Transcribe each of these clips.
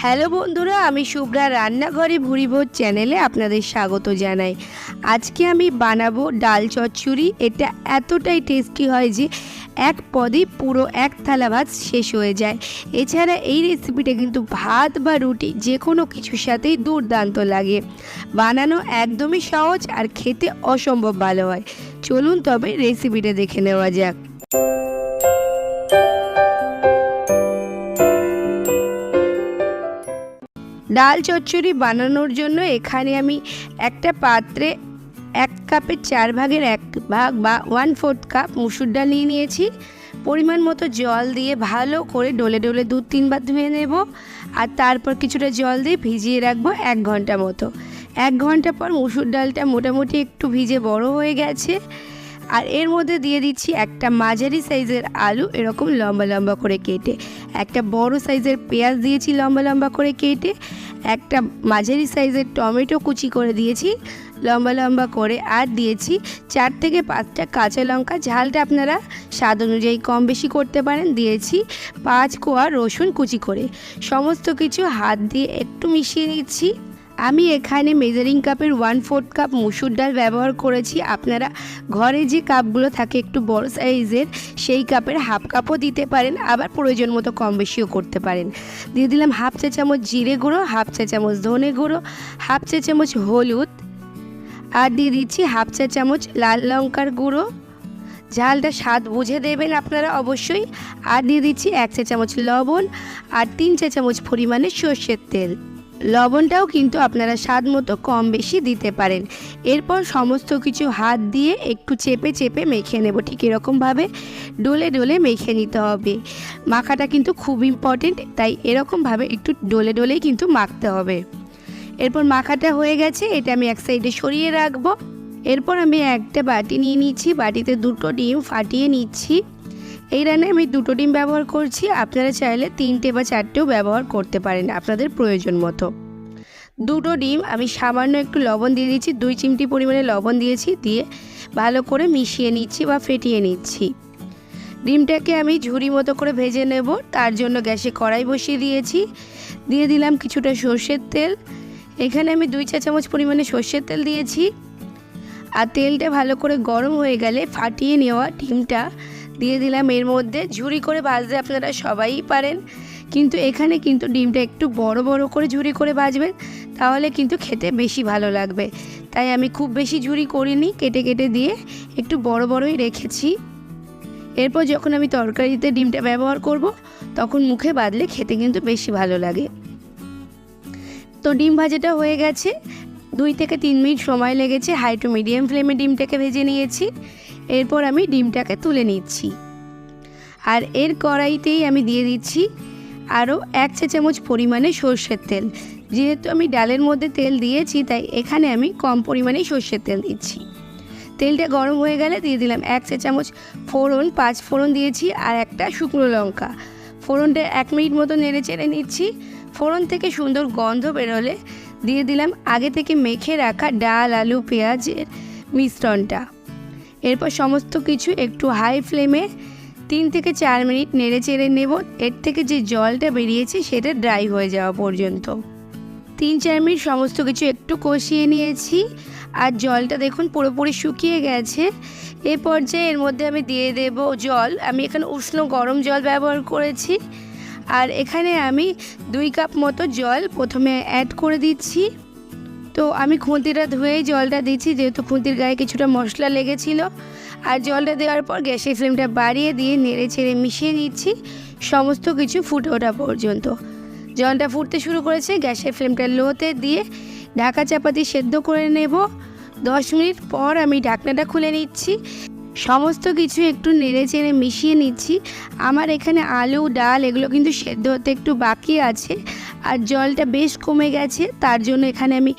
Hello বন্ধুরা, আমি শুভ্রা রান্নাঘরে ভুরিভোজ চ্যানেলে আপনাদের স্বাগত জানাই। আজকে আমি বানাবো ডাল চচ্চড়ি। এটা এতটাই টেস্টি হয় যে এক পদে পুরো এক থালা ভাত শেষ হয়ে যায়। এছাড়া এই রেসিপিটা কিন্তু ভাত বা রুটি যে কোনো কিছুর সাথেই দুর্দান্ত লাগে। বানানো একদমই সহজ আর খেতে অসম্ভব ভালো হয়। চলুন তবে রেসিপিটা দেখে নেওয়া যাক। ডাল চচ্চড়ি বানানোর জন্য এখানে আমি একটা পাত্রে এক কাপের চার ভাগের এক ভাগ বা ওয়ান ফোর্থ কাপ মুসুর ডাল নিয়ে নিয়েছি। পরিমাণ মতো জল দিয়ে ভালো করে ডলে ডলে দু তিনবার ধুয়ে নেব আর তারপর কিছুটা জল দিয়ে ভিজিয়ে রাখব এক ঘণ্টা মতো। এক ঘণ্টা পর মুসুর ডালটা মোটামুটি একটু ভিজে বড় হয়ে গেছে আর এর মধ্যে দিয়ে দিচ্ছি একটা মাঝারি সাইজের আলু, এরকম লম্বা লম্বা করে কেটে। একটা বড় সাইজের পেঁয়াজ দিয়েছি লম্বা লম্বা করে কেটে। একটা মাঝারি সাইজের টমেটো কুচি করে দিয়েছি, লম্বা লম্বা করে, আর দিয়েছি চার থেকে পাঁচটা কাঁচা লঙ্কা। ঝালটা আপনারা স্বাদ অনুযায়ী কম বেশি করতে পারেন। দিয়েছি পাঁচ কোয়া রসুন কুচি করে। সমস্ত কিছু হাত দিয়ে একটু মিশিয়ে নিচ্ছি। আমি এখানে মেজারিং কাপের ওয়ান ফোর্থ কাপ মুসুর ডাল ব্যবহার করেছি। আপনারা ঘরে যে কাপগুলো থাকে একটু বড় সাইজের সেই কাপের হাফ কাপও দিতে পারেন, আবার প্রয়োজন মতো কম বেশিও করতে পারেন। দিয়ে দিলাম হাফ চা চামচ জিরে গুঁড়ো হাফ চা চামচ ধনে গুঁড়ো হাফ চা চামচ হলুদ, আর দিয়ে দিচ্ছি হাফ চা চামচ লাল লঙ্কার গুঁড়ো। ঝালটা স্বাদ বুঝে দেবেন আপনারা অবশ্যই। আর দিয়ে দিচ্ছি এক চা চামচ লবণ, আর তিন চা চামচ পরিমাণে সর্ষের তেল। লবণটাও কিন্তু আপনারা স্বাদ মতো কম বেশি দিতে পারেন। এরপর সমস্ত কিছু হাত দিয়ে একটু চেপে চেপে মেখে নেব। ঠিক এরকমভাবে ডলে ডলে মেখে নিতে হবে। মাখাটা কিন্তু খুব ইম্পর্টেন্ট তাই এরকমভাবে একটু ডলে ডলেই কিন্তু মাখতে হবে। এরপর মাখাটা হয়ে গেছে, এটা আমি এক সাইডে সরিয়ে রাখব। এরপর আমি একটা বাটি নিয়ে নিচ্ছি, বাটিতে দুটো ডিম ফাটিয়ে নিচ্ছি। এই রান্নায় আমি দুটো ডিম ব্যবহার করছি। আপনারা চাইলে তিনটে বা চারটেও ব্যবহার করতে পারেন আপনাদের প্রয়োজন মতো। দুটো ডিম, আমি সামান্য একটু লবণ দিয়ে দিচ্ছি, দুই চিমটি পরিমাণে লবণ দিয়েছি, দিয়ে ভালো করে মিশিয়ে নিচ্ছি বা ফেটিয়ে নিচ্ছি। ডিমটাকে আমি ঝুড়ি মতো করে ভেজে নেব, তার জন্য গ্যাসে কড়াই বসিয়ে দিয়েছি। দিয়ে দিলাম কিছুটা সর্ষের তেল। এখানে আমি দুই চা চামচ পরিমাণে সর্ষের তেল দিয়েছি। আর তেলটা ভালো করে গরম হয়ে গেলে ফাটিয়ে নেওয়া ডিমটা দিয়ে দিলাম। এর মধ্যে ঝুরি করে ভাজতে আপনারা সবাই পারেন। কিন্তু এখানে কিন্তু ডিমটা একটু বড় বড় করে ঝুরি করে ভাজবেন তাহলে কিন্তু খেতে বেশি ভালো লাগবে। তাই আমি খুব বেশি ঝুরি করিনি, কেটে কেটে দিয়ে একটু বড় বড়ই রেখেছি। এরপর যখন আমি তরকারিতে ডিমটা ব্যবহার করব, তখন মুখে বাদলে খেতে কিন্তু বেশি ভালো লাগে। তো ডিম ভাজাটা হয়ে গেছে। দুই থেকে তিন মিনিট সময় লেগেছে হাই টু মিডিয়াম ফ্লেমে ডিমটাকে ভেজে নিয়েছি। এরপর আমি ডিমটাকে তুলে নিচ্ছি। আর এর কড়াইতেই আমি দিয়ে দিচ্ছি আরও এক চা চামচ পরিমাণে সর্ষের তেল। যেহেতু আমি ডালের মধ্যে তেল দিয়েছি, তাই এখানে আমি কম পরিমাণেই সর্ষের তেল দিচ্ছি। তেলটা গরম হয়ে গেলে দিয়ে দিলাম এক চা চামচ ফোড়ন, পাঁচ ফোড়ন দিয়েছি আর একটা শুকনো লঙ্কা। ফোড়নটা এক মিনিট মতো নেড়ে চেড়ে নিচ্ছি। ফোড়ন থেকে সুন্দর গন্ধ বেরোলে দিয়ে দিলাম আগে থেকে মেখে রাখা ডাল, আলু পেঁয়াজের মিশ্রণটা। এরপর সমস্ত কিছু একটু হাই ফ্লেমে তিন থেকে চার মিনিট নেড়ে চেড়ে নেব। এর থেকে যে জলটা বেরিয়েছে সেটা ড্রাই হয়ে যাওয়া পর্যন্ত। তিন চার মিনিট সমস্ত কিছু একটু কষিয়ে নিয়েছি। আর জলটা দেখুন পুরোপুরি শুকিয়ে গেছে। এ পর্যায়ে এর মধ্যে আমি দিয়ে দেব জল। আমি এখানে উষ্ণ গরম জল ব্যবহার করেছি। আর এখানে আমি দুই কাপ মতো জল প্রথমে অ্যাড করে দিচ্ছি। তো আমি খুঁতিটা ধুয়েই জলটা দিচ্ছি, যেহেতু খুঁতির গায়ে কিছুটা মশলা লেগেছিল। আর জলটা দেওয়ার পর গ্যাসের ফ্লেমটা বাড়িয়ে দিয়ে নেড়ে ছেড়ে মিশিয়ে নিচ্ছি, সমস্ত কিছু ফুটে ওঠা পর্যন্ত। জলটা ফুটতে শুরু করেছে, গ্যাসের ফ্লেমটা লোতে দিয়ে ঢাকা চাপাতি সেদ্ধ করে নেব। দশ মিনিট পর আমি ঢাকনাটা খুলে নিচ্ছি। সমস্ত কিছু একটু নেড়ে চেড়ে মিশিয়ে নিচ্ছি। আমার এখানে আলু, ডাল এগুলো কিন্তু সেদ্ধ হতে একটু বাকি আছে। আর জলটা বেশ কমে গেছে, তার জন্য এখানে আমি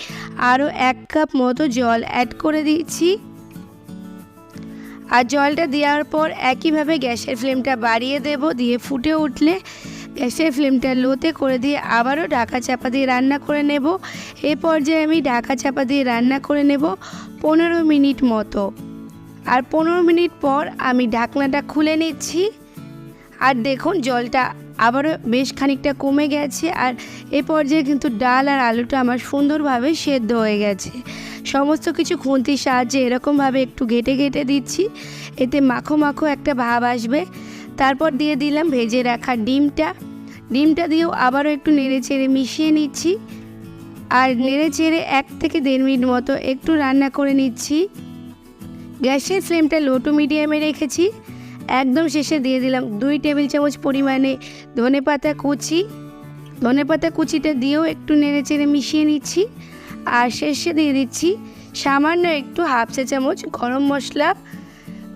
আরও এক কাপ মতো জল অ্যাড করে দিচ্ছি। আর জলটা দেওয়ার পর একইভাবে গ্যাসের ফ্লেমটা বাড়িয়ে দেব, দিয়ে ফুটে উঠলে গ্যাসের ফ্লেমটা লোতে করে দিয়ে আবারও ঢাকা চাপা দিয়ে রান্না করে নেব। এ পর্যায়ে আমি ঢাকা চাপা দিয়ে রান্না করে নেব পনেরো মিনিট মতো। আর পনেরো মিনিট পর আমি ঢাকনাটা খুলে নিচ্ছি। আর দেখুন, জলটা আবারও বেশ খানিকটা কমে গেছে। আর এ পর্যায়ে কিন্তু ডাল আর আলুটা আমার সুন্দরভাবে সেদ্ধ হয়ে গেছে। সমস্ত কিছু খুন্তির সাহায্যে এরকমভাবে একটু ঘেটে ঘেটে দিচ্ছি। এতে মাখো মাখো একটা ভাব আসবে। তারপর দিয়ে দিলাম ভেজে রাখা ডিমটা। ডিমটা দিয়েও আবারও একটু নেড়ে চেড়ে মিশিয়ে নিচ্ছি। আর নেড়ে চেড়ে এক থেকে দেড় মিনিট মতো একটু রান্না করে নিচ্ছি। গ্যাসের ফ্লেমটা লো টু মিডিয়ামে রেখেছি। একদম শেষে দিয়ে দিলাম দুই টেবিল চামচ পরিমাণে ধনে পাতা কুচি। ধনে পাতা কুচিটা দিয়েও একটু নেড়ে চেড়ে মিশিয়ে নিচ্ছি। আর শেষে দিয়ে দিচ্ছি সামান্য একটু হাফ চা চামচ গরম মশলা।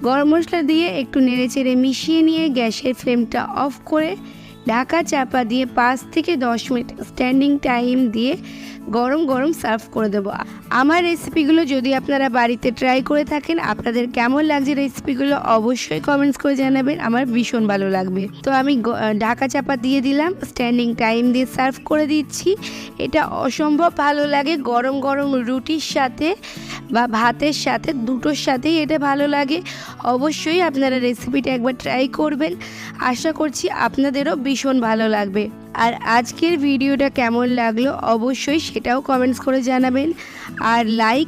গরম মশলা দিয়ে একটু নেড়ে চেড়ে মিশিয়ে নিয়ে গ্যাসের ফ্লেমটা অফ করে ঢাকা চাপা দিয়ে পাঁচ থেকে দশ মিনিট স্ট্যান্ডিং টাইম দিয়ে গরম গরম সার্ভ করে দেবো। আমার রেসিপিগুলো যদি আপনারা বাড়িতে ট্রাই করে থাকেন, আপনাদের কেমন লাগছে রেসিপিগুলো অবশ্যই কমেন্টস করে জানাবেন, আমার ভীষণ ভালো লাগবে। তো আমি ঢাকা চাপা দিয়ে দিলাম স্ট্যান্ডিং টাইম দিয়ে সার্ভ করে দিচ্ছি। এটা অসম্ভব ভালো লাগে গরম গরম রুটির সাথে বা ভাতের সাথে, দুটোর সাথেই এটা ভালো লাগে। অবশ্যই আপনারা রেসিপিটা একবার ট্রাই করবেন। আশা করছি আপনাদেরও ভীষণ ভালো লাগবে। আর আজকের ভিডিওটা কেমন লাগল অবশ্যই সেটাও কমেন্টস করে জানাবেন। আর লাইক